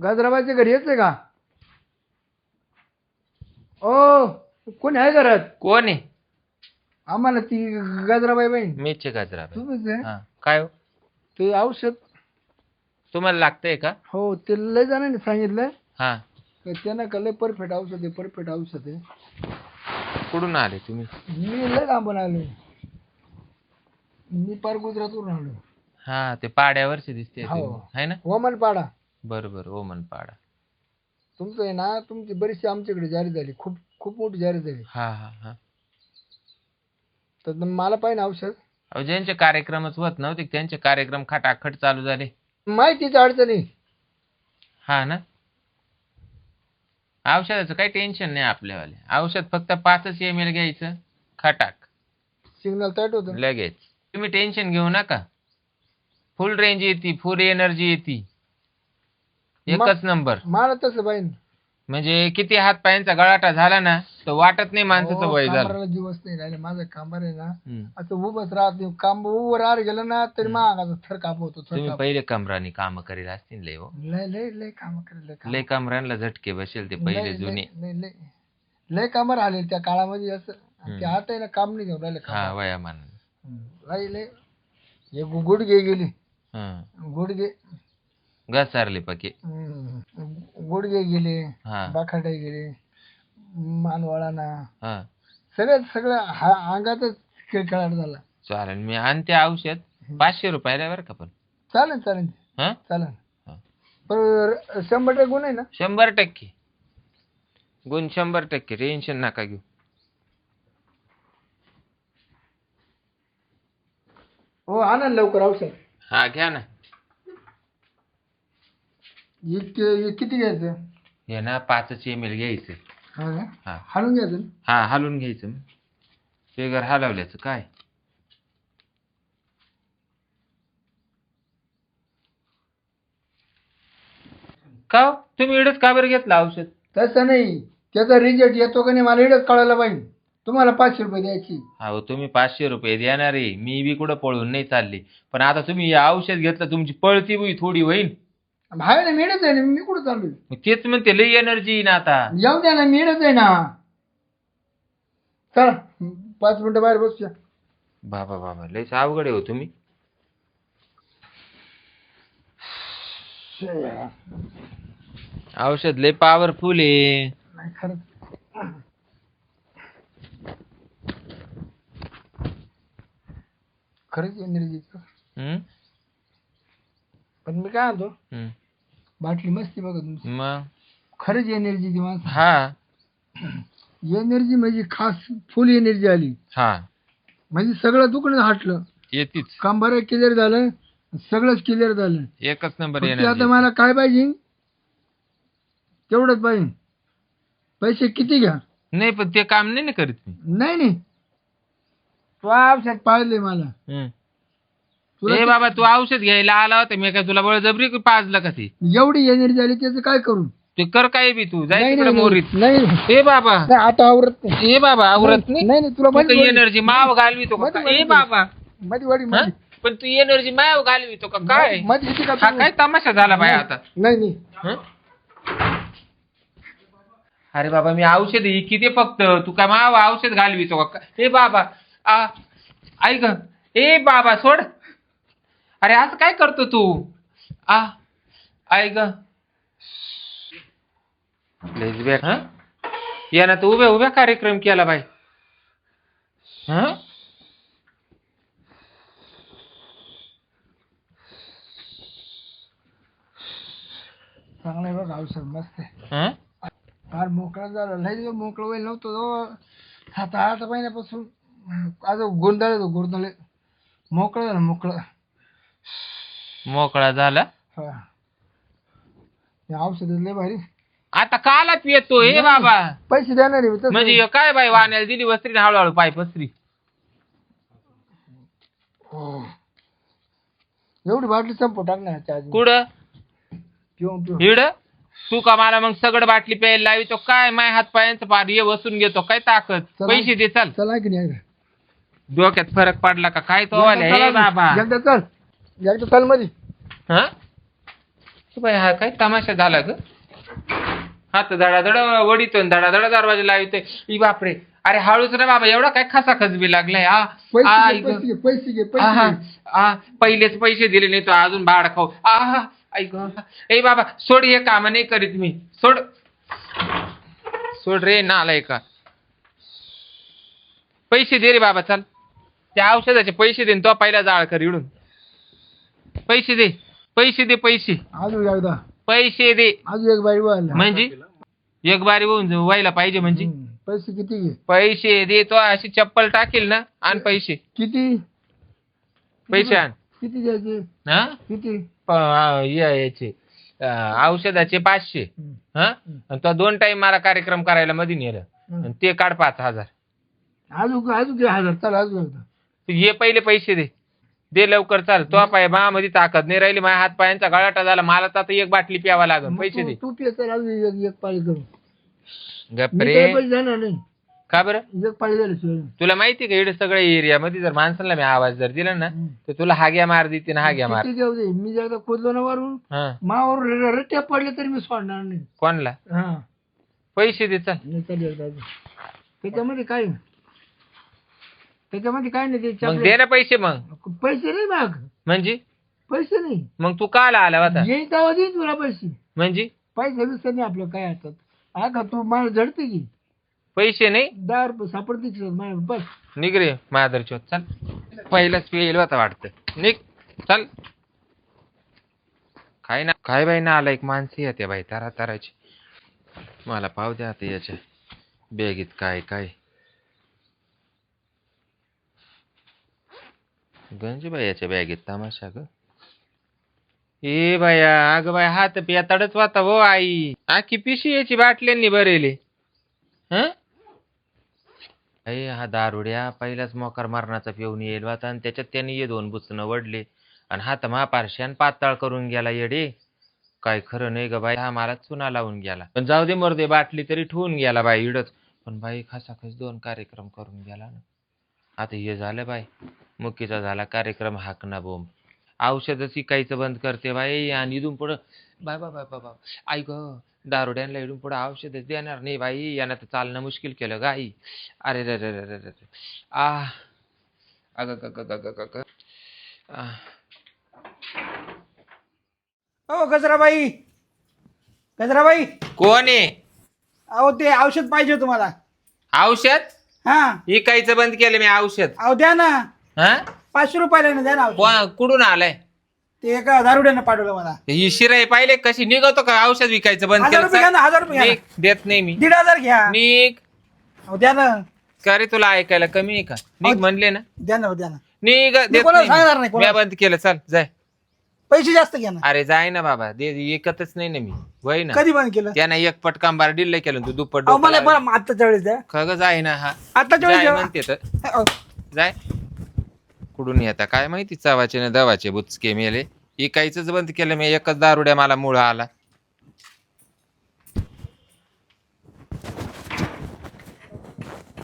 गजराबाईच्या घरी येते का? ओ कोणी आहे घरात? कोण आहे? आम्हाला ती गजराबाई बहीण. मीचे गजरा तुम्हीच आहे? हा. काय हो? ते औषध. तुम्हाला लागतंय का? हो ते लय जणांनी सांगितलं हा. तर त्यांना का लय परफेक्ट औषध आहे परफेक्ट औषध आहे. कुठून आले तुम्ही? मी लय लांबून आलो मी पार गुजरातवरून आलो हा ते पाड्यावरचे दिसते हो. है ना? वमन पाडा. बरोबर ओमन पाडा. तुमचं आहे ना तुमची बरीचशी आमच्याकडे जारी झाली खूप खूप मोठी जारी झाली. हा हा हा. तर मला पाहिजे औषध? अहो ज्यांचे कार्यक्रमच होत नव्हते त्यांचे कार्यक्रम खटाखट चालू झाले. माहितीच अडचणी हा ना? औषधाचं काही टेन्शन नाही आपल्यावाले. औषध फक्त पाचच एम एल घ्यायचं खटाक. सिग्नल टाईट होतं लगेच. तुम्ही टेन्शन घेऊ नका. फुल रेंज येते फुल एनर्जी येते. एकच नंबर. मला तसं पाहिजे म्हणजे किती हात पायांचा गळाटा झाला ना तर वाटत नाही माणसाचं हो, वय झालं. कामाला दिवस नाही राहिले. माझं कामार आहे ना हम्म. असं उभंच राहत नाही. काम उभं राहत गेलं ना तरी महागाचा थर कापवतो थर तुम्ही पहिले कमरानी काम करीत असतील लय हो. लय लय लय काम करेल लय काम. लय कमरांना झटके बसेल ते पहिले जुने. लय- कामं राहिले त्या काळामध्ये असं. ते आता आहे ना काम नाही घेऊन राहिले हा काम वयामान लय लय. हे गु- गुडघे गेली. हा. गुडघे. घसारले पके. हम्म. गुडघे गेले हा. बाखाटे गेले मानवाळाना. हा. सगळं सगळं हा अंगातच खेळखेळाट झाला. चालेल मी आणते औषध. पाचशे रुपयाला बरं का पण. चालेल चालेल. हा? चालेल. हा. पण शंभर टक्के गुण आहे ना? शंभर टक्के. गुण शंभर टक्के. टेन्शन नका घेऊ. हो आणा लवकर औषध. हा घ्या ना. इतके हे किती घ्यायचं? हे ना पाचच एम एल घ्यायचं. हा का? हा. हाणून घ्यायचं? ना? हा हलवून घ्यायचं बेगर हलवल्याचं काय? का हो? तुम्ही इडच का बरं घेतलं औषध? तसं नाही. त्याचा रिझल्ट येतो का नाही मला एवढंच कळायला पाहिजे. तुम्हाला पाचशे रुपये द्यायची. अहो तुम्ही पाचशे रुपये देणार. आहे मी बी कुठं पळून नाही चालले. पण आता तुम्ही हे औषध घेतलं तुमची पळती बुई थोडी होईल ना मिळत आहे ना मी कुठं चालू मग तेच म्हणते लई एनर्जी ना आता. येऊ द्या ना मिळत आहे ना. चला पाच मिनिटं बाहेर बसूया. बाबा बाबा लयच अवघड आहे हो तुम्ही. औषध लय पॉवरफुल आहे. नाही खरंच. खरंच एनर्जी हम्म? पण मी काय म्हणतो? हम्म. बाटली मस्ती बघा तुमची. मग? खरंच एनर्जी ती माणसं. हा. एनर्जी म्हणजे खास फुल एनर्जी आली. हा. म्हणजे सगळं दुखणं हटलं. येतीच. कंबर क्लिअर झालं. सगळंच क्लिअर झालं. एकच नंबर फक्त आता मला काय पाहिजे? तेवढंच पाहिजे. पैसे किती घ्या? नाही पण ते काम नाही ना करीत मी. नाही नाही. तू औषध पाळले मला. हम्म. तुला ए बाबा तू औषध घ्यायला आला होता मी काय तुला बळजबरी पाजलं का ते? एवढी एनर्जी आली त्याचं काय करू? ते कर काय बी तू जाय नाही तिकडे नाही, मोरीत. नाही नाही. ए बाबा. नाही, आता आवरत नाही. ए बाबा आवरत नाही? नाही नाही तुला तू एनर्जी माव घालवितो का मध्ये- काय? ए मध्ये- बाबा. मध्ये वाडी हा? मध्ये पण तू एनर्जी माव घालवितो का काय? मध्ये किती का हा तू? काय तमाशा झाला बाय आता? नाही नाही. हं? अरे बाबा मी औषध आहे किती फक्त? तू काय माव औषध घालवितो का ए बाबा आ ऐक ए बाबा सोड. अरे असं काय करतो तू? आ ऐक लेजबॅक हा? यानं तर उभ्या उभ्या कार्यक्रम केला बाई. हा? चांगलं आहे बघ औषध मस्त आहे. हं? फार मोकळा झाला. लय दिवस मोकळं वेळ नव्हतं तो सात आठ महिन्यापासून आज गोंधळ गोंधळ. मोकळं झालं मोकळं. मोकळा झाला. औषध लय भारी. आता काला पियतो हे बाबा. पैसे देणार आहे मी तसं. म्हणजे काय बाई वाण्याला दिली वस्त्री हळूहळू पाय पसरी. हो. एवढी बाटली संपू टाकणार चार्जिंग. कुठं? पिऊन पिऊन. हिड तू का मला मग सगळं बाटली प्यायला लावी? तो काय माय हात पायांचं पार? ये बसून घेतो काय ताकद? चला. पैसे दे चल. चला की नाही. डोक्यात फरक पडला का? काय तो हे बाबा. एकदा चल. एकदा चलमध्ये हं? बाई हा काय तमाशा झाला ग? हात धडाधड वडीतो धडाधड दरवाजा लावते ई बापरे. अरे हळूच रे बाबा एवढा काय खसा खसबी लागलाय आ, पैसे. घे पैसे घे पैसे घे आहा, पैसे घे. आ, पहिलेच पैसे दिले नाही तो अजून भाड खाऊ. आहा ऐक ए बाबा सोड हे काम नाही करीत मी. सोड. सोड रे नालाय का? पैसे दे रे बाबा चल. त्या औषधाचे पैसे दे न तो पहिला जाळ कर इडून. पैसे दे. पैसे दे पैसे. अजून एकदा. पैसे दे. अजून एक बारी व्हायला म्हणजे? एक बारी होऊन व्हायला पाहिजे म्हणजे. पैसे किती घे? पैसे दे तो अशी चप्पल टाकील ना आण पैसे. किती? पैसे आण. किती द्यायचे हा? किती? प- आ, या- याचे. औषधाचे पाचशे. हा? आणि तो दोन टाइम मला कार्यक्रम करायला मध्ये नेलं. आणि ते काढ पाच हजार. अजून अजून घे हजार चला अजून एकदा. ये पहिले पैसे दे. दे लवकर चाल. तो पायमध्ये ताकद नाही राहिली. माझ्या हात पायांचा गळाटा झाला मला तर आता एक बाटली प्यावा लागेल. पैसे दे. तू पे चल अजून एक एक पाळी करू. मी गप्रे काही पैसे देणार नाही? का बरं? एक पाळी झाली शिवाय तुला माहिती का इकडे सगळ्या एरियामध्ये जर माणसाला मी आवाज जर दिला ना हम्म. तर तुला हाग्या मार देते ना हाग्या मार. किती दे. मी जर खोदलो ना वरून हा. मावर रट्ट्या पडले तरी मी सोडणार नाही. कोणला? हा. पैसे दे चल. नाही चालेल. त्याच्यामध्ये काय त्याच्यामध्ये काय नाही ते मग chocolate. दे ना पैसे मग. पैसे नाही माग. म्हणजे? पैसे नाही. मग तू काला आला होता. येईन तेव्हा देईन तुला पैसे. म्हणजे? पैसे बिसे नाही आपलं काय हातात हा का तू मला झडते की. पैसे नाही? दहा रुपये सापडते की मला बस. निघ रे माधरचोत चल. पहिलाच पेल होता वाटतं. निघ. चल. काय ना काय बाई ना आला एक माणसे येते बाई तारा ताराची मला पाव द्या आता याच्या बॅगीत काय काय. गंज याच्या बॅगेत तमाशा ग ए बाया अगं बाय हात पेताडच वाता हो आई आखी पिशी याची बाटल्यांनी भरेले हं हा दारुड्या पहिलाच मोकार मरणाचा पिऊन येईल वाता आणि त्याच्यात त्याने ये दोन बुचणं वडले आणि हात महापारशान पाताळ करून गेला येडे काय खरं नाही ग बाई हा मला चुना लावून गेला पण जाऊ दे मरदे बाटली तरी ठेवून गेला बाई इडच पण बाई खसाखस दोन कार्यक्रम करून गेला ना आता हे झालं बाई मुकीचा झाला कार्यक्रम हाकना बोंब. औषधच इकायचं बंद करते बाई आणि इथून पुढं बाय बाय बाय बाय आई ग दारुड्यांना इथून पुढं औषधच देणार नाही बाई. यानं तर चालणं मुश्किल केलं गाई अरे रे रे रे रे. आ. अग ग. हो गजराबाई. गजराबाई. कोण आहे? अहो ते औषध पाहिजे होतं मला. औषध? हा. इकायचं बंद केलं मी औषध. अहो द्या ना. हा? पाचशे रुपयाला ना द्या ना औषध. कुठून आलाय? ते एका दारुड्यानं पाठवलं मला. ही शिराई पाहिले कशी निघतो का औषध विकायचं बंद हजार रुपये घ्या केलं ना हजार रुपये घ्या निघ, देत नाही मी. दीड हजार घ्या. निघ अहो द्या ना. का रे तुला ऐकायला कमी आहे का? निघ म्हणले ना. द्या ना द्या ना. निघ देत कोणाला नाही सांगणार मी. नाही, कोणाला. मी बंद केलं चल जाय. पैसे जास्त घ्या ना. अरे जाय ना बाबा दे एकतच नाही ना मी. वय ना. कधी बंद केलं? त्यानं एक पटकान बार डिल्ल केलं तू दुप्पट अहो मला. बरं आत्ताच्या वेळेस द्या. खग जाय ना हा. आत्ताच्या वेळेस जाय. म्हणते तर. अहो, जाय. कुठून येता काय माहिती चवाचे ना दवाचे बुचके मेले. इकायचंच बंद केलं मी एकच दारुड्या मला मुळ आला.